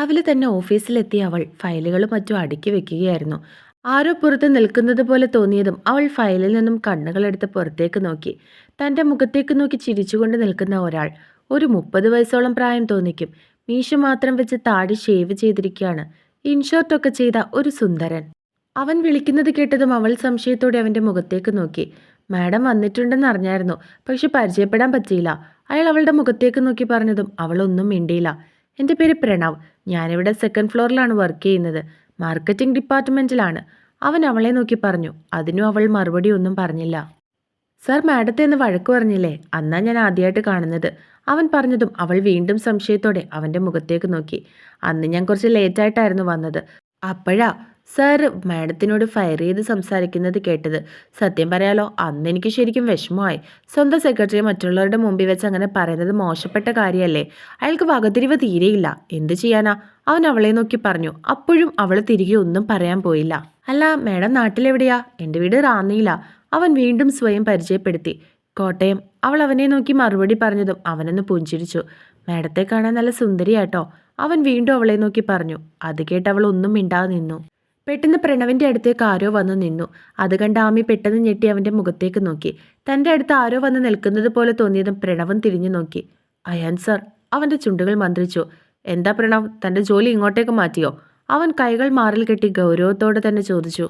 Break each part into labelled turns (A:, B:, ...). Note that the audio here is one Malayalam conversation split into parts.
A: രാവിലെ തന്നെ ഓഫീസിലെത്തിയ അവൾ ഫയലുകളും മറ്റും അടുക്കി വെക്കുകയായിരുന്നു. ആരോ പുറത്ത് നിൽക്കുന്നത് പോലെ തോന്നിയതും അവൾ ഫയലിൽ നിന്നും കണ്ണുകളെടുത്ത് പുറത്തേക്ക് നോക്കി. തന്റെ മുഖത്തേക്ക് നോക്കി ചിരിച്ചുകൊണ്ട് നിൽക്കുന്ന ഒരാൾ ഒരു മുപ്പത് വയസ്സോളം പ്രായം തോന്നിക്കും. മീശ മാത്രം വെച്ച് താടി ഷേവ് ചെയ്തിരിക്കുകയാണ്. ഇൻഷോർട്ടൊക്കെ ചെയ്ത ഒരു സുന്ദരൻ. അവൻ വിളിക്കുന്നത് കേട്ടതും അവൾ സംശയത്തോടെ അവന്റെ മുഖത്തേക്ക് നോക്കി. മാഡം വന്നിട്ടുണ്ടെന്ന് അറിഞ്ഞായിരുന്നു. പക്ഷെ പരിചയപ്പെടാൻ പറ്റിയില്ല. അയാൾ അവളുടെ മുഖത്തേക്ക് നോക്കി പറഞ്ഞതും അവളൊന്നും മിണ്ടിയില്ല. എന്റെ പേര് പ്രണവ്. ഞാനിവിടെ സെക്കൻഡ് ഫ്ലോറിലാണ് വർക്ക് ചെയ്യുന്നത്. മാർക്കറ്റിംഗ് ഡിപ്പാർട്ട്മെന്റിലാണ് അവൻ അവളെ നോക്കി പറഞ്ഞു. അതിനും അവൾ മറുപടി ഒന്നും പറഞ്ഞില്ല. സർ മാഡത്തെ എന്ന് വഴക്ക് പറഞ്ഞില്ലേ? അന്നാ ഞാൻ ആദ്യമായിട്ട് കാണുന്നത്. അവൻ പറഞ്ഞതും അവൾ വീണ്ടും സംശയത്തോടെ അവന്റെ മുഖത്തേക്ക് നോക്കി. അന്ന് ഞാൻ കുറച്ച് ലേറ്റായിട്ടായിരുന്നു വന്നത്. അപ്പോഴാ സാർ മാഡത്തിനോട് ഫയർ ചെയ്ത് സംസാരിക്കുന്നത് കേട്ടത്. സത്യം പറയാലോ അന്ന് എനിക്ക് ശരിക്കും വിഷമമായി. സ്വന്തം സെക്രട്ടറി മറ്റുള്ളവരുടെ മുമ്പിൽ വെച്ച് അങ്ങനെ പറയുന്നത് മോശപ്പെട്ട കാര്യമല്ലേ? അയാൾക്ക് വകതിരിവ് തീരെയില്ല. എന്ത് ചെയ്യാനാ? അവൻ അവളെ നോക്കി പറഞ്ഞു. അപ്പോഴും അവൾ തിരികെ ഒന്നും പറയാൻ പോയില്ല. അല്ല മാഡം നാട്ടിലെവിടെയാ? എന്റെ വീട് റാന്നിയില്ല അവൻ വീണ്ടും സ്വയം പരിചയപ്പെടുത്തി. കോട്ടയം. അവൾ അവനെ നോക്കി മറുപടി പറഞ്ഞതും അവനൊന്ന് പുഞ്ചിരിച്ചു. മാഡത്തെ കാണാൻ നല്ല സുന്ദരിയാട്ടോ. അവൻ വീണ്ടും അവളെ നോക്കി പറഞ്ഞു. അത് കേട്ട് അവൾ ഒന്നും മിണ്ടാതെ നിന്നു. പെട്ടെന്ന് പ്രണവിന്റെ അടുത്തേക്ക് ആരോ വന്ന് നിന്നു. അത് കണ്ട ആമി പെട്ടെന്ന് ഞെട്ടി അവന്റെ മുഖത്തേക്ക് നോക്കി. തന്റെ അടുത്ത് ആരോ വന്ന് നിൽക്കുന്നത് പോലെ തോന്നിയതും പ്രണവൻ തിരിഞ്ഞു നോക്കി. അയാൻ സർ അവന്റെ ചുണ്ടുകൾ മന്ത്രിച്ചു. എന്താ പ്രണവ്? തന്റെ ജോലി ഇങ്ങോട്ടേക്ക് മാറ്റിയോ? അവൻ കൈകൾ മാറിൽ കെട്ടി ഗൗരവത്തോടെ തന്നെ ചോദിച്ചു.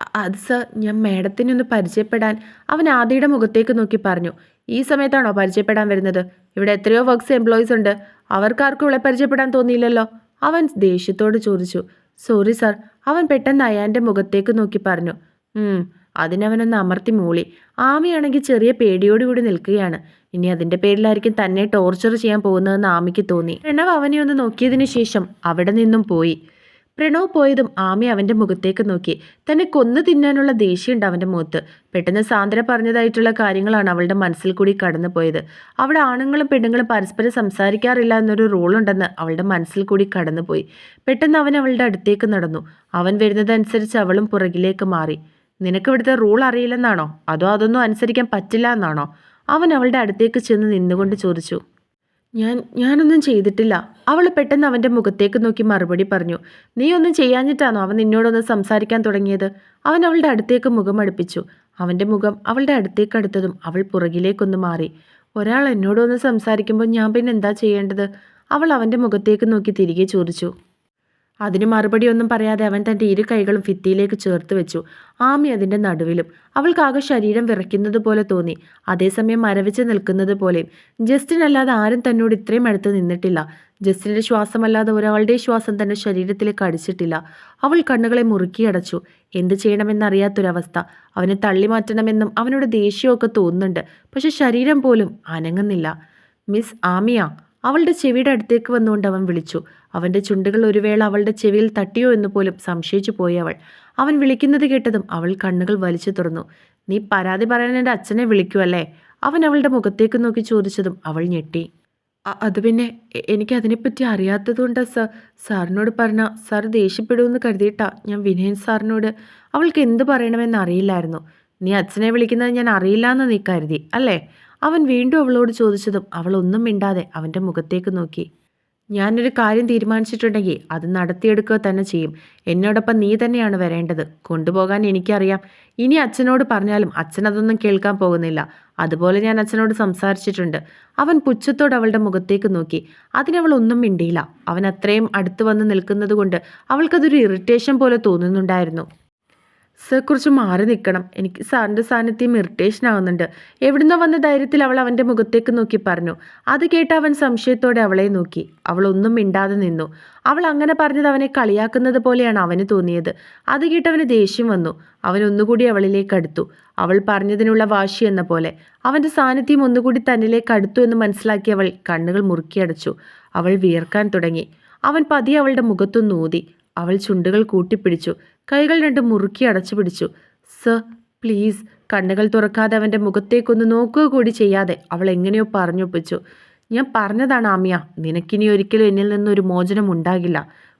A: "അ- അത് സർ ഞാൻ മേഡത്തിനെ ഒന്ന് പരിചയപ്പെടാൻ അവൻ ആദിയുടെ മുഖത്തേക്ക് നോക്കി പറഞ്ഞു. ഈ സമയത്താണോ പരിചയപ്പെടാൻ വരുന്നത്? ഇവിടെ എത്രയോ വർക്ക്സ് എംപ്ലോയീസ് ഉണ്ട്. അവർക്കാർക്കും ഇവിടെ പരിചയപ്പെടാൻ തോന്നിയില്ലല്ലോ? അവൻ ദേഷ്യത്തോട് ചോദിച്ചു. Sorry sir. അവൻ പെട്ടെന്ന് അയാന്റെ മുഖത്തേക്ക് നോക്കി പറഞ്ഞു. അതിനവനൊന്ന് അമർത്തി മൂളി. ആമയാണെങ്കിൽ ചെറിയ പേടിയോടുകൂടി നിൽക്കുകയാണ്. ഇനി അതിന്റെ പേരിലായിരിക്കും തന്നെ ടോർച്ചർ ചെയ്യാൻ പോകുന്നതെന്ന് ആമിക്ക് തോന്നി. പ്രണവ് അവനെ ഒന്ന് നോക്കിയതിനു ശേഷം അവിടെ നിന്നും പോയി. പ്രണവ് പോയതും ആമി അവന്റെ മുഖത്തേക്ക് നോക്കി. തന്നെ കൊന്നു തിന്നാനുള്ള ദേഷ്യമുണ്ട് അവന്റെ മുഖത്ത്. പെട്ടെന്ന് സാന്ദ്ര പറഞ്ഞതായിട്ടുള്ള കാര്യങ്ങളാണ് അവളുടെ മനസ്സിൽ കൂടി കടന്നുപോയത്. അവിടെ ആണുങ്ങളും പെണ്ണുങ്ങളും പരസ്പരം സംസാരിക്കാറില്ല എന്നൊരു റൂളുണ്ടെന്ന് അവളുടെ മനസ്സിൽ കൂടി കടന്നുപോയി. പെട്ടെന്ന് അവൻ അവളുടെ അടുത്തേക്ക് നടന്നു. അവൻ വരുന്നതനുസരിച്ച് അവളും പുറകിലേക്ക് മാറി. നിനക്ക് ഇവിടുത്തെ റൂൾ അറിയില്ലെന്നാണോ? അതോ അതൊന്നും അനുസരിക്കാൻ പറ്റില്ല എന്നാണോ? അവൻ അവളുടെ അടുത്തേക്ക് ചെന്ന് നിന്നുകൊണ്ട് ചോദിച്ചു. ഞാൻ ഞാനൊന്നും ചെയ്തിട്ടില്ല. അവൾ പെട്ടെന്ന് അവന്റെ മുഖത്തേക്ക് നോക്കി മറുപടി പറഞ്ഞു. നീ ഒന്നും ചെയ്യാഞ്ഞിട്ടാണോ അവൻ നിന്നോടൊന്ന് സംസാരിക്കാൻ തുടങ്ങിയത്? അവൻ അവളുടെ അടുത്തേക്ക് മുഖം അടുപ്പിച്ചു. അവന്റെ മുഖം അവളുടെ അടുത്തേക്ക് അടുത്തതും അവൾ പുറകിലേക്കൊന്ന് മാറി. ഒരാൾ എന്നോടൊന്ന് സംസാരിക്കുമ്പോൾ ഞാൻ പിന്നെ എന്താ ചെയ്യേണ്ടത്? അവൾ അവന്റെ മുഖത്തേക്ക് നോക്കി തിരികെ ചോദിച്ചു. അതിന് മറുപടി ഒന്നും പറയാതെ അവൻ തന്റെ ഇരു കൈകളും ഭിത്തിയിലേക്ക് ചേർത്ത് വെച്ചു. ആമി അതിന്റെ നടുവിലും. അവൾക്കാകെ ശരീരം വിറയ്ക്കുന്നത് പോലെ തോന്നി. അതേസമയം മരവിച്ച് നിൽക്കുന്നത് പോലെയും ജസ്റ്റിൻ അല്ലാതെ ആരും തന്നോട് ഇത്രയും അടുത്ത് നിന്നിട്ടില്ല. ജസ്റ്റിന്റെ ശ്വാസമല്ലാതെ ഒരാളുടെ ശ്വാസം തന്റെ ശരീരത്തിലേക്ക് അടിച്ചിട്ടില്ല. അവൾ കണ്ണുകളെ മുറുക്കിയടച്ചു എന്ത് ചെയ്യണമെന്നറിയാത്തൊരവസ്ഥ. അവനെ തള്ളി മാറ്റണമെന്നും അവനോട് ദേഷ്യമൊക്കെ തോന്നുന്നുണ്ട്. പക്ഷെ ശരീരം പോലും അനങ്ങുന്നില്ല. മിസ് ആമിയ അവളുടെ ചെവിയുടെ അടുത്തേക്ക് വന്നുകൊണ്ട് അവൻ വിളിച്ചു. അവന്റെ ചുണ്ടുകൾ ഒരു വേള അവളുടെ ചെവിയിൽ തട്ടിയോ എന്ന് പോലും സംശയിച്ചു പോയി അവൾ. അവൻ വിളിക്കുന്നത് കേട്ടതും അവൾ കണ്ണുകൾ വലിച്ചു തുറന്നു. നീ പരാതി പറയാൻ എന്റെ അച്ഛനെ വിളിക്കുമല്ലേ അവൻ അവളുടെ മുഖത്തേക്ക് നോക്കി ചോദിച്ചതും അവൾ ഞെട്ടി. "അ- അത് പിന്നെ എനിക്ക് അതിനെപ്പറ്റി അറിയാത്തതുകൊണ്ടാ സാർ സാറിനോട് പറഞ്ഞ സാർ ദേഷ്യപ്പെടുമെന്ന് കരുതിയിട്ടാ ഞാൻ വിനയൻ സാറിനോട് അവൾക്ക് എന്ത് പറയണമെന്ന് അറിയില്ലായിരുന്നു. നീ അച്ഛനെ വിളിക്കുന്നത് ഞാൻ അറിയില്ല എന്ന് നീ കരുതി അല്ലേ? അവൻ വീണ്ടും അവളോട് ചോദിച്ചതും അവൾ ഒന്നും മിണ്ടാതെ അവന്റെ മുഖത്തേക്ക് നോക്കി. ഞാനൊരു കാര്യം തീരുമാനിച്ചിട്ടുണ്ടെങ്കിൽ അത് നടത്തിയെടുക്കുക തന്നെ ചെയ്യും. എന്നോടൊപ്പം നീ തന്നെയാണ് വരേണ്ടത്. കൊണ്ടുപോകാൻ എനിക്കറിയാം. ഇനി അച്ഛനോട് പറഞ്ഞാലും അച്ഛൻ അതൊന്നും കേൾക്കാൻ പോകുന്നില്ല. അതുപോലെ ഞാൻ അച്ഛനോട് സംസാരിച്ചിട്ടുണ്ട്. അവൻ പുച്ഛത്തോട് അവളുടെ മുഖത്തേക്ക് നോക്കി. അതിനവൾ ഒന്നും മിണ്ടിയില്ല. അവൻ അത്രയും അടുത്ത് വന്ന് നിൽക്കുന്നത് കൊണ്ട് അവൾക്കതൊരു ഇറിറ്റേഷൻ പോലെ തോന്നുന്നുണ്ടായിരുന്നു. സർ കുറച്ച് മാറി നിൽക്കണം. എനിക്ക് സാറിന്റെ സാന്നിധ്യം ഇറിറ്റേഷൻ ആവുന്നുണ്ട്. എവിടുന്നോ വന്ന ധൈര്യത്തിൽ അവൾ അവന്റെ മുഖത്തേക്ക് നോക്കി പറഞ്ഞു. അത് കേട്ട് അവൻ സംശയത്തോടെ അവളെ നോക്കി. അവൾ ഒന്നും മിണ്ടാതെ നിന്നു. അവൾ അങ്ങനെ പറഞ്ഞത് അവനെ കളിയാക്കുന്നത് പോലെയാണ് അവന് തോന്നിയത്. അത് കേട്ട് അവന് ദേഷ്യം വന്നു. അവൻ ഒന്നുകൂടി അവളിലേക്ക് അടുത്തു. അവൾ പറഞ്ഞതിനുള്ള വാശി എന്ന പോലെ. അവന്റെ സാന്നിധ്യം ഒന്നുകൂടി തന്നിലേക്ക് അടുത്തു എന്ന് മനസ്സിലാക്കി അവൾ കണ്ണുകൾ മുറുക്കിയടച്ചു അവൾ വിയർക്കാൻ തുടങ്ങി. അവൻ പതിയെ അവളുടെ മുഖത്തു ഊതി. അവൾ ചുണ്ടുകൾ കൂട്ടിപ്പിടിച്ചു. കൈകൾ രണ്ടും മുറുക്കി അടച്ചു പിടിച്ചു. സർ പ്ലീസ് കണ്ണുകൾ തുറക്കാതെ അവന്റെ മുഖത്തേക്കൊന്ന് നോക്കുക കൂടി ചെയ്യാതെ അവൾ എങ്ങനെയോ പറഞ്ഞൊപ്പിച്ചു ഞാൻ പറഞ്ഞതാണ് ആമിയ നിനക്കിനി ഒരിക്കലും എന്നിൽ നിന്നൊരു മോചനം ഉണ്ടാകില്ല.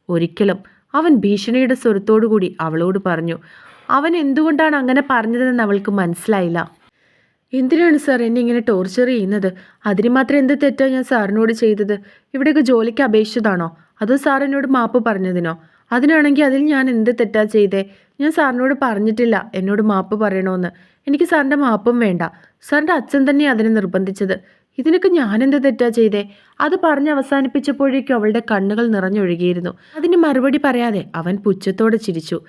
A: ഒരിക്കലും അവൻ ഭീഷണിയുടെ സ്വരത്തോടു കൂടി അവളോട് പറഞ്ഞു. അവൻ എന്തുകൊണ്ടാണ് അങ്ങനെ പറഞ്ഞതെന്ന് അവൾക്ക് മനസ്സിലായില്ല. എന്തിനാണ് സാർ എന്നെ ഇങ്ങനെ ടോർച്ചർ ചെയ്യുന്നത്? അതിന് മാത്രം എന്ത് തെറ്റാണ് ഞാൻ സാറിനോട് ചെയ്തത്? ഇവിടെയൊക്കെ ജോലിക്ക് അപേക്ഷിച്ചതാണോ? അതോ സാർ എന്നോട് മാപ്പ് പറഞ്ഞതിനോ? അതിനാണെങ്കിൽ അതിൽ ഞാൻ എന്ത് തെറ്റാ ചെയ്തേ? ഞാൻ സാറിനോട് പറഞ്ഞിട്ടില്ല. എന്നോട് മാപ്പ് പറയണമെന്ന് എനിക്ക് സാറിന്റെ മാപ്പും വേണ്ട. സാറിന്റെ അച്ഛൻ തന്നെ അതിനെ നിർബന്ധിച്ചത്. ഇതിനൊക്കെ ഞാനെന്ത് തെറ്റാ ചെയ്തേ? അത് പറഞ്ഞ് അവസാനിപ്പിച്ചപ്പോഴേക്കും അവളുടെ കണ്ണുകൾ നിറഞ്ഞൊഴുകിയിരുന്നു. അതിന് മറുപടി പറയാതെ അവൻ പുച്ഛത്തോടെ ചിരിച്ചു.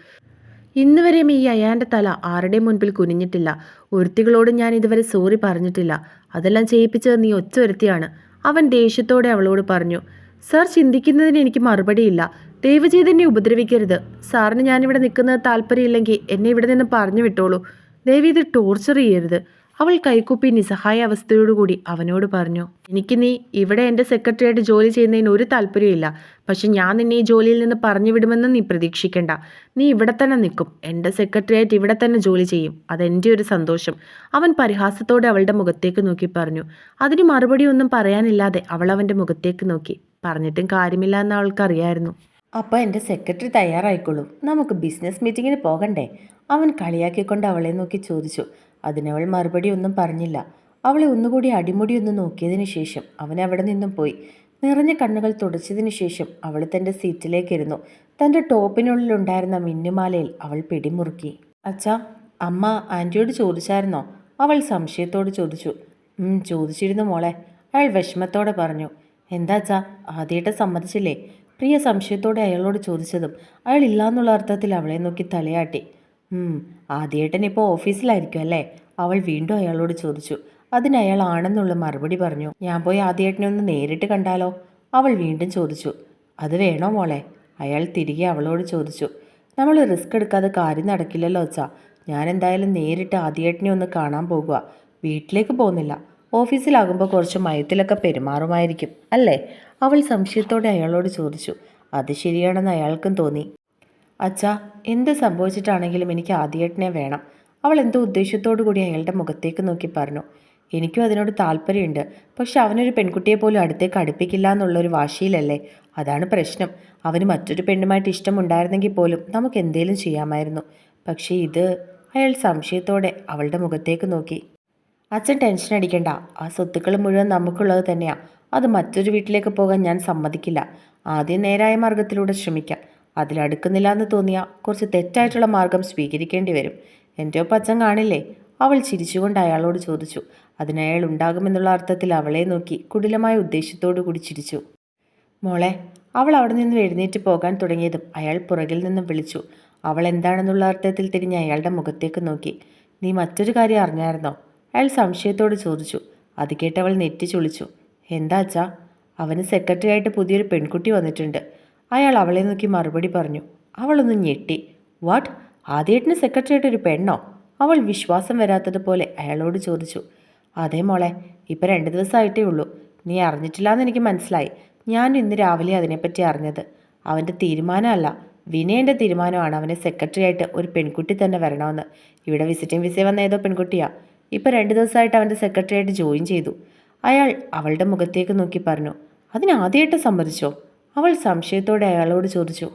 A: ഇന്ന് വരെയും ഈ അയാന്റെ തല ആരുടെ മുൻപിൽ കുനിഞ്ഞിട്ടില്ല. ഒരുത്തികളോട് ഞാൻ ഇതുവരെ സോറി പറഞ്ഞിട്ടില്ല. അതെല്ലാം ചെയ്യിപ്പിച്ചത് നീ ഒച്ച ഒരുത്തിയാണ് അവൻ ദേഷ്യത്തോടെ അവളോട് പറഞ്ഞു സാർ ചിന്തിക്കുന്നതിന് എനിക്ക് മറുപടിയില്ല. എന്നെ ഉപദ്രവിക്കരുത്. സാറിന് ഞാനിവിടെ നിൽക്കുന്നത് താല്പര്യമില്ലെങ്കിൽ എന്നെ ഇവിടെ നിന്ന് പറഞ്ഞു വിട്ടോളൂ. ദയവ് ഇത് ടോർച്ചർ ചെയ്യരുത്. അവൾ കൈക്കുപ്പി നിസ്സഹായ അവസ്ഥയോടുകൂടി അവനോട് പറഞ്ഞു എനിക്ക് നീ ഇവിടെ എന്റെ സെക്രട്ടറിയായിട്ട് ജോലി ചെയ്യുന്നതിന് ഒരു താല്പര്യമില്ല. പക്ഷെ ഞാൻ നിന്നെ ഈ ജോലിയിൽ നിന്ന് പറഞ്ഞു വിടുമെന്ന് നീ പ്രതീക്ഷിക്കേണ്ട. നീ ഇവിടെ തന്നെ നിൽക്കും. എന്റെ സെക്രട്ടറിയായിട്ട് ഇവിടെ തന്നെ ജോലി ചെയ്യും. അതെന്റെ ഒരു സന്തോഷം. അവൻ പരിഹാസത്തോടെ അവളുടെ മുഖത്തേക്ക് നോക്കി പറഞ്ഞു. അതിന് മറുപടി ഒന്നും പറയാനില്ലാതെ അവൾ അവന്റെ മുഖത്തേക്ക് നോക്കി. പറഞ്ഞിട്ടും കാര്യമില്ല എന്ന് അവൾക്കറിയായിരുന്നു.
B: അപ്പോൾ എന്റെ സെക്രട്ടറി തയ്യാറായിക്കോളൂ. നമുക്ക് ബിസിനസ് മീറ്റിങ്ങിന് പോകണ്ടേ? അവൻ കളിയാക്കിക്കൊണ്ട് അവളെ നോക്കി ചോദിച്ചു. അതിനവൾ മറുപടി ഒന്നും പറഞ്ഞില്ല. അവളെ ഒന്നുകൂടി അടിമുടി ഒന്ന് നോക്കിയതിന് ശേഷം അവൻ അവിടെ നിന്നും പോയി. നിറഞ്ഞ കണ്ണുകൾ തുടച്ചതിന് ശേഷം അവൾ തന്റെ സീറ്റിലേക്കിരുന്നു തന്റെ ടോപ്പിനുള്ളിലുണ്ടായിരുന്ന മിന്നുമാലയിൽ അവൾ പിടിമുറുക്കി. അച്ഛാ അമ്മ ആന്റിയോട് ചോദിച്ചായിരുന്നോ? അവൾ സംശയത്തോട് ചോദിച്ചു. "ഉം, ചോദിച്ചിരുന്നു മോളെ. അയാൾ വിഷമത്തോടെ പറഞ്ഞു. എന്താ അച്ഛാ ആദ്യമായിട്ട് സമ്മതിച്ചില്ലേ? പ്രിയ സംശയത്തോടെ അയാളോട് ചോദിച്ചതും അയാൾ ഇല്ലാന്നുള്ള അർത്ഥത്തിൽ അവളെ നോക്കി തലയാട്ടി. ആദ്യേട്ടൻ ഇപ്പോൾ ഓഫീസിലായിരിക്കും അല്ലേ? അവൾ വീണ്ടും അയാളോട് ചോദിച്ചു. അതിന് അയാൾ ആണെന്നുള്ള മറുപടി പറഞ്ഞു. ഞാൻ പോയി ആദ്യേട്ടനെ ഒന്ന് നേരിട്ട് കണ്ടാലോ? അവൾ വീണ്ടും ചോദിച്ചു. അത് വേണോ മോളെ? അയാൾ തിരികെ അവളോട് ചോദിച്ചു. നമ്മൾ റിസ്ക് എടുക്കാതെ കാര്യം നടക്കില്ലല്ലോ അച്ഛാ. ഞാൻ എന്തായാലും നേരിട്ട് ആദ്യേട്ടനെ ഒന്ന് കാണാൻ പോകുക വീട്ടിലേക്ക് പോകുന്നില്ല. ഓഫീസിലാകുമ്പോൾ കുറച്ച് മയത്തിലൊക്കെ പെരുമാറുമായിരിക്കും. അല്ലേ? അവൾ സംശയത്തോടെ അയാളോട് ചോദിച്ചു അത് ശരിയാണെന്ന് അയാൾക്കും തോന്നി. അച്ഛാ എന്ത് സംഭവിച്ചിട്ടാണെങ്കിലും എനിക്ക് ആദ്യേട്ടനെ വേണം. അവൾ എന്തോ ഉദ്ദേശത്തോടു കൂടി അയാളുടെ മുഖത്തേക്ക് നോക്കി പറഞ്ഞു എനിക്കും അതിനോട് താല്പര്യമുണ്ട് പക്ഷെ അവനൊരു പെൺകുട്ടിയെ പോലും അടുത്തേക്ക് അടുപ്പിക്കില്ല എന്നുള്ളൊരു വാശിയിലല്ലേ? അതാണ് പ്രശ്നം. അവന് മറ്റൊരു പെണ്ണുമായിട്ട് ഇഷ്ടമുണ്ടായിരുന്നെങ്കിൽ പോലും നമുക്ക് എന്തേലും ചെയ്യാമായിരുന്നു. പക്ഷേ ഇത് അയാൾ സംശയത്തോടെ അവളുടെ മുഖത്തേക്ക് നോക്കി. അച്ഛൻ ടെൻഷൻ അടിക്കണ്ട. ആ സ്വത്തുക്കൾ മുഴുവൻ നമുക്കുള്ളത് തന്നെയാണ് അത് മറ്റൊരു വീട്ടിലേക്ക് പോകാൻ ഞാൻ സമ്മതിക്കില്ല. ആദ്യം നേരായ മാർഗത്തിലൂടെ ശ്രമിക്കാം. അതിലടുക്കുന്നില്ല എന്ന് തോന്നിയാൽ കുറച്ച് തെറ്റായിട്ടുള്ള മാർഗം സ്വീകരിക്കേണ്ടി വരും. എന്റെ ഒപ്പം അച്ഛൻ കാണില്ലേ? അവൾ ചിരിച്ചുകൊണ്ട് അയാളോട് ചോദിച്ചു. അതിന് അയാൾ ഉണ്ടാകുമെന്നുള്ള അർത്ഥത്തിൽ അവളെ നോക്കി കുടിലമായ ഉദ്ദേശത്തോടു കൂടി ചിരിച്ചു. മോളെ അവൾ അവിടെ നിന്ന് എഴുന്നേറ്റ് പോകാൻ തുടങ്ങിയതും അയാൾ പുറകിൽ നിന്നും വിളിച്ചു. അവൾ എന്താണെന്നുള്ള അർത്ഥത്തിൽ തിരിഞ്ഞ് അയാളുടെ മുഖത്തേക്ക് നോക്കി. നീ മറ്റൊരു കാര്യം അറിഞ്ഞായിരുന്നോ? അയാൾ സംശയത്തോട് ചോദിച്ചു. അത് കേട്ടവൾ നെറ്റി ചുളിച്ചു. എന്താ അച്ഛാ? അവന് സെക്രട്ടറി ആയിട്ട് പുതിയൊരു പെൺകുട്ടി വന്നിട്ടുണ്ട്. അയാൾ അവളെ നോക്കി മറുപടി പറഞ്ഞു. അവളൊന്ന് ഞെട്ടി. വാട്ട്? ആദ്യമായിട്ടിന് സെക്രട്ടറി ഒരു പെണ്ണോ? അവൾ വിശ്വാസം വരാത്തതുപോലെ അയാളോട് ചോദിച്ചു. അതേ മോളെ ഇപ്പം രണ്ട് ദിവസമായിട്ടേ ഉള്ളൂ. നീ അറിഞ്ഞിട്ടില്ലാന്ന് എനിക്ക് മനസ്സിലായി. ഞാൻ ഇന്ന് രാവിലെ അതിനെപ്പറ്റി അറിഞ്ഞത്. അവന്റെ തീരുമാനമല്ല. വിനയന്റെ തീരുമാനമാണ് അവനെ സെക്രട്ടറി ആയിട്ട് ഒരു പെൺകുട്ടി തന്നെ വരണമെന്ന്. ഇവിടെ വിസിറ്റിംഗ് വിസ വന്ന ഏതോ പെൺകുട്ടിയാ. ഇപ്പം രണ്ട് ദിവസമായിട്ട് അവന്റെ സെക്രട്ടറിയായിട്ട് ജോയിൻ ചെയ്തു. അയാൾ അവളുടെ മുഖത്തേക്ക് നോക്കി പറഞ്ഞു അതിനാദ്യമായിട്ട് സമ്മതിച്ചോ? അവൾ സംശയത്തോടെ അയാളോട് ചോദിച്ചു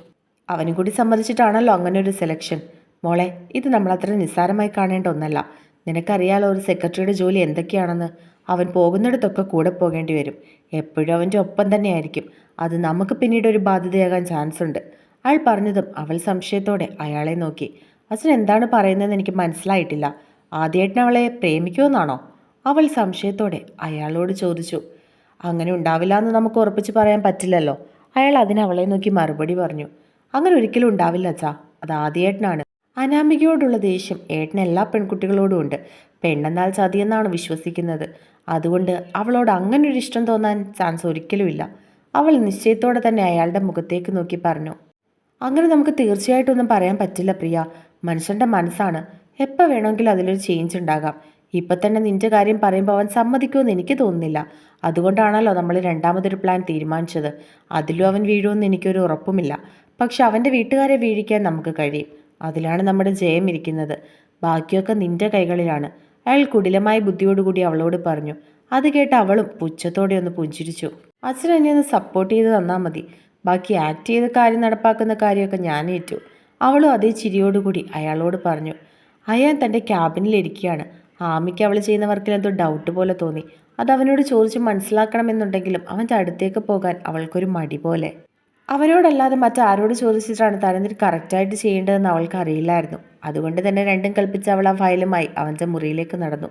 B: അവനും കൂടി സമ്മതിച്ചിട്ടാണല്ലോ അങ്ങനെ ഒരു സെലക്ഷൻ മോളെ ഇത് നമ്മളത്ര നിസ്സാരമായി കാണേണ്ട ഒന്നല്ല. നിനക്കറിയാലോ ഒരു സെക്രട്ടറിയുടെ ജോലി എന്തൊക്കെയാണെന്ന്. അവൻ പോകുന്നിടത്തൊക്കെ കൂടെ പോകേണ്ടി വരും. എപ്പോഴും അവന്റെ ഒപ്പം തന്നെയായിരിക്കും. അത് നമുക്ക് പിന്നീട് ഒരു ബാധ്യതയാകാൻ ചാൻസ് ഉണ്ട്. അയാൾ പറഞ്ഞതും അവൾ സംശയത്തോടെ അയാളെ നോക്കി. അച്ഛൻ എന്താണ് പറയുന്നതെന്ന് എനിക്ക് മനസ്സിലായിട്ടില്ല. ആദ്യമായിട്ട് അവളെ പ്രേമിക്കുമെന്നാണോ? അവൾ സംശയത്തോടെ അയാളോട് ചോദിച്ചു. അങ്ങനെ ഉണ്ടാവില്ല എന്ന് നമുക്ക് ഉറപ്പിച്ച് പറയാൻ പറ്റില്ലല്ലോ. അയാൾ അതിന് അവളെ നോക്കി മറുപടി പറഞ്ഞു. അങ്ങനെ ഒരിക്കലും ഉണ്ടാവില്ല അച്ഛാ. അത് ആദ്യേട്ടനാണ്. അനാമികയോടുള്ള ദേഷ്യം ഏട്ടൻ എല്ലാ പെൺകുട്ടികളോടും ഉണ്ട്. പെണ്ണെന്നാൽ ചതിയെന്നാണ് വിശ്വസിക്കുന്നത്. അതുകൊണ്ട് അവളോട് അങ്ങനെ ഒരു ഇഷ്ടം തോന്നാൻ ചാൻസ് ഒരിക്കലുമില്ല അവൾ നിശ്ചയത്തോടെ തന്നെ അയാളുടെ മുഖത്തേക്ക് നോക്കി പറഞ്ഞു. അങ്ങനെ നമുക്ക് തീർച്ചയായിട്ടും ഒന്നും പറയാൻ പറ്റില്ല പ്രിയ. മനുഷ്യന്റെ മനസ്സാണ്. എപ്പോൾ വേണമെങ്കിലും അതിലൊരു ചേഞ്ച് ഉണ്ടാകാം. ഇപ്പം തന്നെ നിന്റെ കാര്യം പറയുമ്പോൾ അവൻ സമ്മതിക്കുമെന്ന് എനിക്ക് തോന്നുന്നില്ല. അതുകൊണ്ടാണല്ലോ നമ്മൾ രണ്ടാമതൊരു പ്ലാൻ തീരുമാനിച്ചത്. അതിലും അവൻ വീഴുമെന്ന് എനിക്കൊരു ഉറപ്പുമില്ല. പക്ഷെ അവന്റെ വീട്ടുകാരെ വീഴിക്കാൻ നമുക്ക് കഴിയും. അതിലാണ് നമ്മുടെ ജയം ഇരിക്കുന്നത്. ബാക്കിയൊക്കെ നിന്റെ കൈകളിലാണ്. അയാൾ കുടിലമായ ബുദ്ധിയോടുകൂടി അവളോട് പറഞ്ഞു. അത് കേട്ട് അവളും പുച്ഛത്തോടെ ഒന്ന് പുഞ്ചിരിച്ചു. അച്ഛൻ എന്നെ ഒന്ന് സപ്പോർട്ട് ചെയ്ത് തന്നാൽ മതി. ബാക്കി ആക്ട് ചെയ്ത് കാര്യം നടപ്പാക്കുന്ന കാര്യമൊക്കെ ഞാനേറ്റു അവളും അതേ ചിരിയോടുകൂടി അയാളോട് പറഞ്ഞു. അയാൻ തന്റെ ക്യാബിനിലിരിക്കുകയാണ്. ആമിക്ക് അവൾ ചെയ്യുന്ന വർക്കിൽ എന്തോ ഡൗട്ട് പോലെ തോന്നി. അത് അവനോട് ചോദിച്ച് മനസ്സിലാക്കണമെന്നുണ്ടെങ്കിലും അവന്റെ അടുത്തേക്ക് പോകാൻ അവൾക്കൊരു മടി പോലെ. അവരോടല്ലാതെ മറ്റാരോട് ചോദിച്ചിട്ടാണ് താനെന്തിന് കറക്റ്റായിട്ട് ചെയ്യേണ്ടതെന്ന് അവൾക്ക് അറിയില്ലായിരുന്നു. അതുകൊണ്ട് തന്നെ രണ്ടും കൽപ്പിച്ച് അവൾ ആ ഫയലുമായി അവന്റെ മുറിയിലേക്ക് നടന്നു.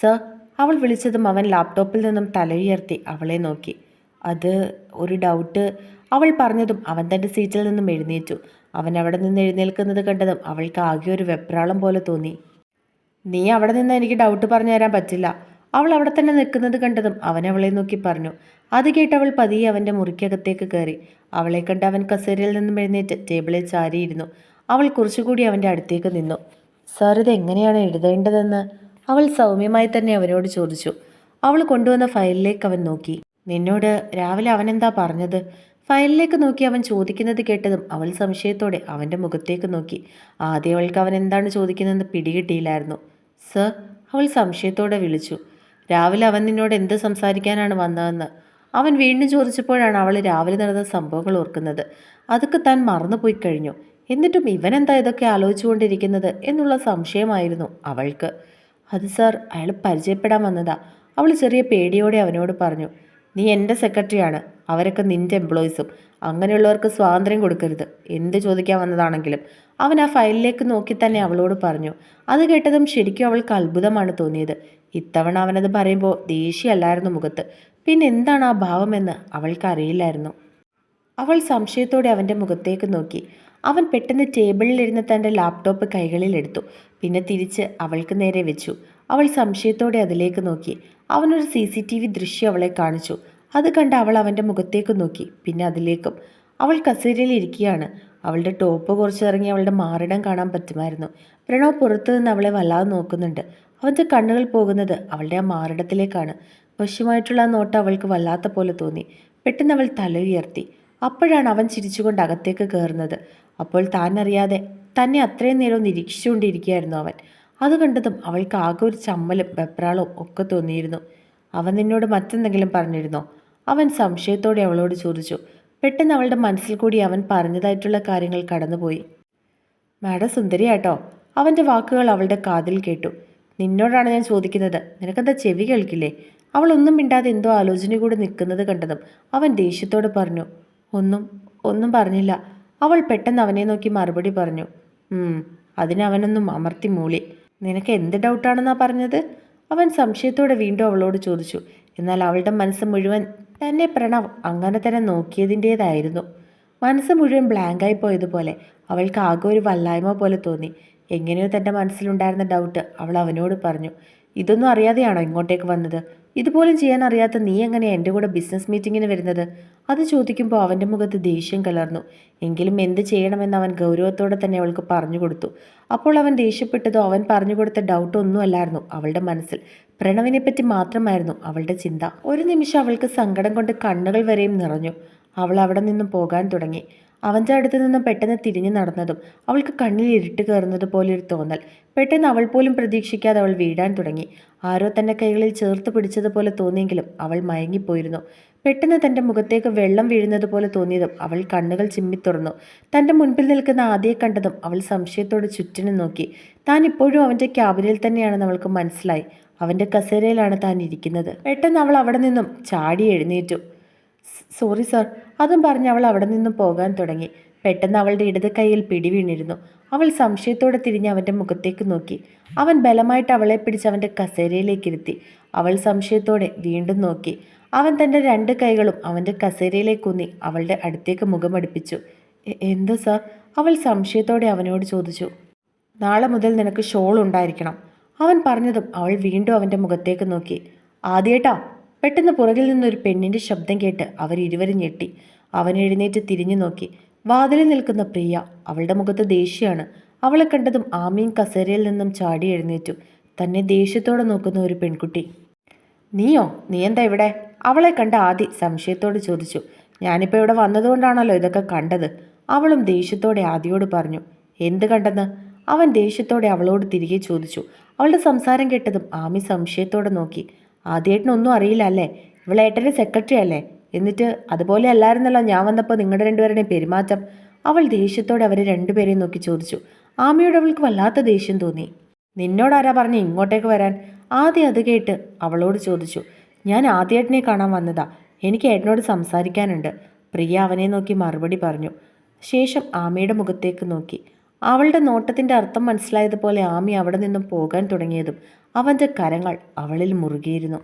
B: സർ അവൾ വിളിച്ചതും അവൻ ലാപ്ടോപ്പിൽ നിന്നും തല ഉയർത്തി അവളെ നോക്കി. അത് ഒരു ഡൗട്ട് അവൾ പറഞ്ഞതും അവൻ തന്റെ സീറ്റിൽ നിന്നും എഴുന്നേറ്റു. അവൻ അവിടെ നിന്ന് എഴുന്നേൽക്കുന്നത് കണ്ടതും അവൾക്ക് ആകെ ഒരു വെപ്രാളം പോലെ തോന്നി. നീ അവിടെ നിന്ന് എനിക്ക് ഡൗട്ട് പറഞ്ഞു തരാൻ പറ്റില്ല. അവൾ അവിടെ തന്നെ നിൽക്കുന്നത് കണ്ടതും അവൻ അവളെ നോക്കി പറഞ്ഞു. അത് കേട്ട് അവൾ പതിയെ അവന്റെ മുറിക്കകത്തേക്ക് കയറി. അവളെ കണ്ട് അവൻ കസേരയിൽ നിന്നും എഴുന്നേറ്റ് ടേബിളിൽ ചാരിയിരുന്നു. അവൾ കുറച്ചുകൂടി അവന്റെ അടുത്തേക്ക് നിന്നു. സാർ ഇത് എങ്ങനെയാണ് എഴുതേണ്ടതെന്ന്? അവൾ സൗമ്യമായി തന്നെ അവനോട് ചോദിച്ചു. അവൾ കൊണ്ടുവന്ന ഫയലിലേക്ക് അവൻ നോക്കി. നിന്നോട് രാവിലെ അവനെന്താ പറഞ്ഞത്? ഫയലിലേക്ക് നോക്കി അവൻ ചോദിക്കുന്നത് കേട്ടതും അവൾ സംശയത്തോടെ അവന്റെ മുഖത്തേക്ക് നോക്കി. ആദ്യം അവൾക്ക് അവൻ എന്താണ് ചോദിക്കുന്നതെന്ന് പിടികിട്ടിയില്ലായിരുന്നു. സർ അവൾ സംശയത്തോടെ വിളിച്ചു. രാവിലെ അവൻ നിന്നോട് എന്ത് സംസാരിക്കാനാണ് വന്നതെന്ന്. അവൻ വീണ്ടും ചോദിച്ചപ്പോഴാണ് അവൾ രാവിലെ നടന്ന സംഭവങ്ങൾ ഓർക്കുന്നത്. അതൊക്കെ താൻ മറന്നുപോയി കഴിഞ്ഞു. എന്നിട്ടും ഇവൻ എന്താ ഇതൊക്കെ ആലോചിച്ചുകൊണ്ടിരിക്കുന്നത് എന്നുള്ള സംശയമായിരുന്നു അവൾക്ക്. അത് സാർ അയാൾ പരിചയപ്പെടാൻ വന്നതാ. അവൾ ചെറിയ പേടിയോടെ അവനോട് പറഞ്ഞു. നീ എന്റെ സെക്രട്ടറിയാണ്. അവരൊക്കെ നിന്റെ എംപ്ലോയീസും. അങ്ങനെയുള്ളവർക്ക് സ്വാതന്ത്ര്യം കൊടുക്കരുത്. എന്ത് ചോദിക്കാൻ വന്നതാണെങ്കിലും അവൻ ആ ഫയലിലേക്ക് നോക്കി തന്നെ അവളോട് പറഞ്ഞു. അത് കേട്ടതും ശരിക്കും അവൾക്ക് അത്ഭുതമാണ് തോന്നിയത്. ഇത്തവണ അവനത് പറയുമ്പോൾ ദേഷ്യമല്ലായിരുന്നു മുഖത്ത്. പിന്നെ എന്താണ് ആ ഭാവമെന്ന് അവൾക്കറിയില്ലായിരുന്നു അവൾ സംശയത്തോടെ അവന്റെ മുഖത്തേക്ക് നോക്കി. അവൻ പെട്ടെന്ന് ടേബിളിലിരുന്ന് തന്റെ ലാപ്ടോപ്പ് കൈകളിലെടുത്തു. പിന്നെ തിരിച്ച് അവൾക്ക് നേരെ വെച്ചു. അവൾ സംശയത്തോടെ അതിലേക്ക് നോക്കി. അവനൊരു സി സി ടി വി ദൃശ്യം അവളെ കാണിച്ചു. അത് കണ്ട് അവൾ അവന്റെ മുഖത്തേക്ക് നോക്കി. പിന്നെ അതിലേക്കും. അവൾ കസേരയിൽ ഇരിക്കുകയാണ്. അവളുടെ ടോപ്പ് കുറച്ചിറങ്ങി അവളുടെ മാറിടം കാണാൻ പറ്റുമായിരുന്നു. പ്രണവ് പുറത്തു നിന്ന് അവളെ വല്ലാതെ നോക്കുന്നുണ്ട്. അവന്റെ കണ്ണുകൾ പോകുന്നത് അവളുടെ ആ മാറിടത്തിലേക്കാണ്. വശ്യമായിട്ടുള്ള നോട്ട് അവൾക്ക് വല്ലാത്ത പോലെ തോന്നി. പെട്ടെന്ന് അവൾ തല ഉയർത്തി. അപ്പോഴാണ് അവൻ ചിരിച്ചുകൊണ്ട് അകത്തേക്ക് കയറുന്നത്. അപ്പോൾ താൻ അറിയാതെ തന്നെ അത്രയും നേരം നിരീക്ഷിച്ചുകൊണ്ടിരിക്കുകയായിരുന്നു അവൻ. അത് കണ്ടതും അവൾക്ക് ആകെ ഒരു ചമ്മലും വെപ്രാളവും ഒക്കെ തോന്നിയിരുന്നു. അവൻ നിന്നോട് മറ്റെന്തെങ്കിലും പറഞ്ഞിരുന്നോ? അവൻ സംശയത്തോടെ അവളോട് ചോദിച്ചു. പെട്ടെന്ന് അവളുടെ മനസ്സിൽ കൂടി അവൻ പറഞ്ഞതായിട്ടുള്ള കാര്യങ്ങൾ കടന്നുപോയി. മാഡം സുന്ദരിയാട്ടോ. അവന്റെ വാക്കുകൾ അവളുടെ കാതിൽ കേട്ടു. നിന്നോടാണ് ഞാൻ ചോദിക്കുന്നത്. നിനക്കെന്താ ചെവി കേൾക്കില്ലേ? അവൾ ഒന്നും മിണ്ടാതെ എന്തോ ആലോചന കൂടെ നിൽക്കുന്നത് കണ്ടതും അവൻ ദേഷ്യത്തോട് പറഞ്ഞു. ഒന്നും ഒന്നും പറഞ്ഞില്ല. അവൾ പെട്ടെന്ന് അവനെ നോക്കി മറുപടി പറഞ്ഞു. അതിനവനൊന്നും അമർത്തി മൂളി. നിനക്ക് എന്ത് ഡൗട്ടാണെന്നാ പറഞ്ഞത്? അവൻ സംശയത്തോടെ വീണ്ടും അവളോട് ചോദിച്ചു. എന്നാൽ അവളുടെ മനസ്സ് മുഴുവൻ തന്നെ പ്രണവ് അങ്ങനെ തന്നെ നോക്കിയതിന്റേതായിരുന്നു. മനസ്സ് മുഴുവൻ ബ്ലാങ്കായി പോയതുപോലെ അവൾക്ക് ആകെ ഒരു വല്ലായ്മ പോലെ തോന്നി. എങ്ങനെയോ തന്റെ മനസ്സിലുണ്ടായിരുന്ന ഡൗട്ട് അവൾ അവനോട് പറഞ്ഞു. ഇതൊന്നും അറിയാതെയാണോ ഇങ്ങോട്ടേക്ക് വന്നത്? ഇതുപോലും ചെയ്യാൻ അറിയാത്ത നീ എങ്ങനെയാണ് എന്റെ കൂടെ ബിസിനസ് മീറ്റിങ്ങിന് വരുന്നത്? അത് ചോദിക്കുമ്പോൾ അവന്റെ മുഖത്ത് ദേഷ്യം കലർന്നു. എങ്കിലും എന്ത് ചെയ്യണമെന്ന് അവൻ ഗൗരവത്തോടെ തന്നെ അവൾക്ക് പറഞ്ഞു കൊടുത്തു. അപ്പോൾ അവൻ ദേഷ്യപ്പെട്ടതോ അവൻ പറഞ്ഞു കൊടുത്ത ഡൗട്ട് ഒന്നുമല്ലായിരുന്നു അവളുടെ മനസ്സിൽ. പ്രണവിനെപ്പറ്റി മാത്രമായിരുന്നു അവളുടെ ചിന്ത. ഒരു നിമിഷം അവൾക്ക് സങ്കടം കൊണ്ട് കണ്ണുകൾ വരെയും നിറഞ്ഞു. അവൾ അവിടെ നിന്നും പോകാൻ തുടങ്ങി. അവന്റെ അടുത്ത് നിന്നും പെട്ടെന്ന് തിരിഞ്ഞു നടന്നതും അവൾക്ക് കണ്ണിൽ ഇരുട്ട് കയറുന്നത് പോലെ ഒരു തോന്നൽ. പെട്ടെന്ന് അവൾ പോലും പ്രതീക്ഷിക്കാതെ അവൾ വീഴാൻ തുടങ്ങി. ആരോ തന്റെ കൈകളിൽ ചേർത്ത് പിടിച്ചതുപോലെ തോന്നിയെങ്കിലും അവൾ മയങ്ങിപ്പോയിരുന്നു. പെട്ടെന്ന് തന്റെ മുഖത്തേക്ക് വെള്ളം വീഴുന്നത് പോലെ തോന്നിയതും അവൾ കണ്ണുകൾ ചിമ്മി തുറന്നു. തന്റെ മുൻപിൽ നിൽക്കുന്ന ആദ്യം കണ്ടതും അവൾ സംശയത്തോട് ചുറ്റിനും നോക്കി. താൻ ഇപ്പോഴും അവന്റെ ക്യാബിനിൽ തന്നെയാണെന്ന് അവൾക്ക് മനസ്സിലായി. അവന്റെ കസേരയിലാണ് താൻ ഇരിക്കുന്നത്. പെട്ടെന്ന് അവൾ അവിടെ നിന്നും ചാടി എഴുന്നേറ്റു. Sorry sir. അതും പറഞ്ഞ് അവൾ അവിടെ നിന്നും പോകാൻ തുടങ്ങി. പെട്ടെന്ന് അവളുടെ ഇടത് കൈയിൽ പിടിവീണിരുന്നു അവൾ സംശയത്തോടെ തിരിഞ്ഞ് അവന്റെ മുഖത്തേക്ക് നോക്കി. അവൻ ബലമായിട്ട് അവളെ പിടിച്ച് അവന്റെ കസേരയിലേക്കിരുത്തി അവൾ സംശയത്തോടെ വീണ്ടും നോക്കി. അവൻ തന്റെ രണ്ട് കൈകളും അവന്റെ കസേരയിലേക്ക് ഊന്നി. അവളുടെ അടുത്തേക്ക് മുഖമടുപ്പിച്ചു എന്ത് സാർ? അവൾ സംശയത്തോടെ അവനോട് ചോദിച്ചു. നാളെ മുതൽ നിനക്ക് ഷോൾ ഉണ്ടായിരിക്കണം. അവൻ പറഞ്ഞതും അവൾ വീണ്ടും അവന്റെ മുഖത്തേക്ക് നോക്കി. ആദ്യേട്ടാ പെട്ടെന്ന് പുറകിൽ നിന്നൊരു പെണ്ണിന്റെ ശബ്ദം കേട്ട് അവരിരുവരും ഞെട്ടി. അവൻ എഴുന്നേറ്റ് തിരിഞ്ഞു നോക്കി. വാതിലിൽ നിൽക്കുന്ന പ്രിയ അവളുടെ മുഖത്ത് ദേഷ്യമാണ്. അവളെ കണ്ടതും ആമീൻ കസേരയിൽ നിന്നും ചാടി എഴുന്നേറ്റു. തന്നെ ദേഷ്യത്തോടെ നോക്കുന്ന ഒരു പെൺകുട്ടി. നീയോ? നീ എന്താ ഇവിടെ? അവളെ കണ്ട ആദി സംശയത്തോട് ചോദിച്ചു. ഞാനിപ്പോൾ ഇവിടെ വന്നതുകൊണ്ടാണല്ലോ ഇതൊക്കെ കണ്ടത്. അവളും ദേഷ്യത്തോടെ ആദിയോട് പറഞ്ഞു. എന്ത് കണ്ടെന്ന്? അവൻ ദേഷ്യത്തോടെ അവളോട് തിരികെ ചോദിച്ചു. അവളുടെ സംസാരം കേട്ടതും ആമി സംശയത്തോടെ നോക്കി. ആദ്യേട്ടനൊന്നും അറിയില്ല അല്ലേ? ഇവളേട്ടന്റെ സെക്രട്ടറി അല്ലേ? എന്നിട്ട് അതുപോലെ അല്ലായിരുന്നല്ലോ ഞാൻ വന്നപ്പോൾ നിങ്ങളുടെ രണ്ടുപേരുടെയും പെരുമാറ്റം. അവൾ ദേഷ്യത്തോടെ അവരെ രണ്ടുപേരെയും നോക്കി ചോദിച്ചു. ആമയോട് അവൾക്ക് വല്ലാത്ത ദേഷ്യം തോന്നി. നിന്നോടാരാ പറഞ്ഞ് ഇങ്ങോട്ടേക്ക് വരാൻ? ആദ്യം അത് കേട്ട് അവളോട് ചോദിച്ചു. ഞാൻ ആദ്യേട്ടനെ കാണാൻ വന്നതാ. എനിക്ക് ഏട്ടനോട് സംസാരിക്കാനുണ്ട്. പ്രിയ അവനെ നോക്കി മറുപടി പറഞ്ഞു. ശേഷം ആമയുടെ മുഖത്തേക്ക് നോക്കി. അവളുടെ നോട്ടത്തിന്റെ അർത്ഥം മനസ്സിലായതുപോലെ ആമി അവിടെ നിന്നും പോകാൻ തുടങ്ങിയതും അവന്റെ കരങ്ങൾ അവളിൽ മുറുകിയിരുന്നു.